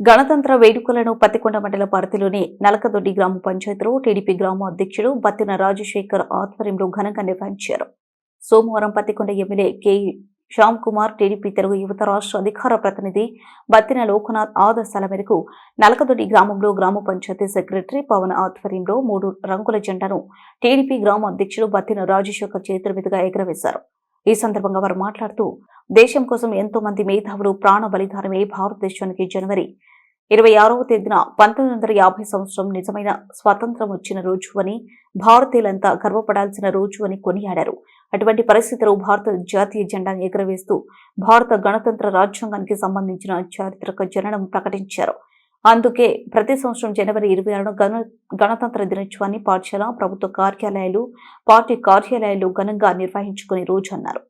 గణతంత్ర వేడుకలను పత్తికొండ మండల పరిధిలోని నలకదొడ్డి గ్రామ పంచాయతీలో టీడీపీ గ్రామ అధ్యక్షుడు బత్తిన రాజశేఖర్ ఆధ్వర్యంలో ఘనంగా నిర్వహించారు. సోమవారం Pattikonda MLA K. Shyam Kumar TDP Telugu యువత రాష్ట్ర అధికార ప్రతినిధి బత్తిన లోకనాథ్ ఆదేశాల మేరకు నలకదొడ్డి గ్రామంలో గ్రామ పంచాయతీ సెక్రటరీ పవన్ ఆధ్వర్యంలో మూడు రంగుల జెండాను టీడీపీ గ్రామ అధ్యక్షుడు బత్తిన రాజశేఖర్ చేతుల మీదుగా ఎగురవేశారు. ఈ సందర్భంగా వారు మాట్లాడుతూ దేశం కోసం ఎంతో మంది మేధావులు ప్రాణ బలిదానమే భారతదేశానికి జనవరి ఇరవై ఆరవ తేదీన పంతొమ్మిది వందల యాభై సంవత్సరం నిజమైన స్వాతంత్రం వచ్చిన రోజు అని భారతీయులంతా గర్వపడాల్సిన రోజు అని కొనియాడారు. అటువంటి పరిస్థితిలో భారత జాతీయ జెండాను ఎగురవేస్తూ భారత గణతంత్ర రాజ్యాంగానికి సంబంధించిన చారిత్రక జననం ప్రకటించారు. అందుకే ప్రతి సంవత్సరం జనవరి ఇరవై ఆరున గణ గణతంత్ర దినోత్సవాన్ని పాఠశాల ప్రభుత్వ కార్యాలయాలు పార్టీ కార్యాలయాలు ఘనంగా నిర్వహించుకునే రోజు అన్నారు.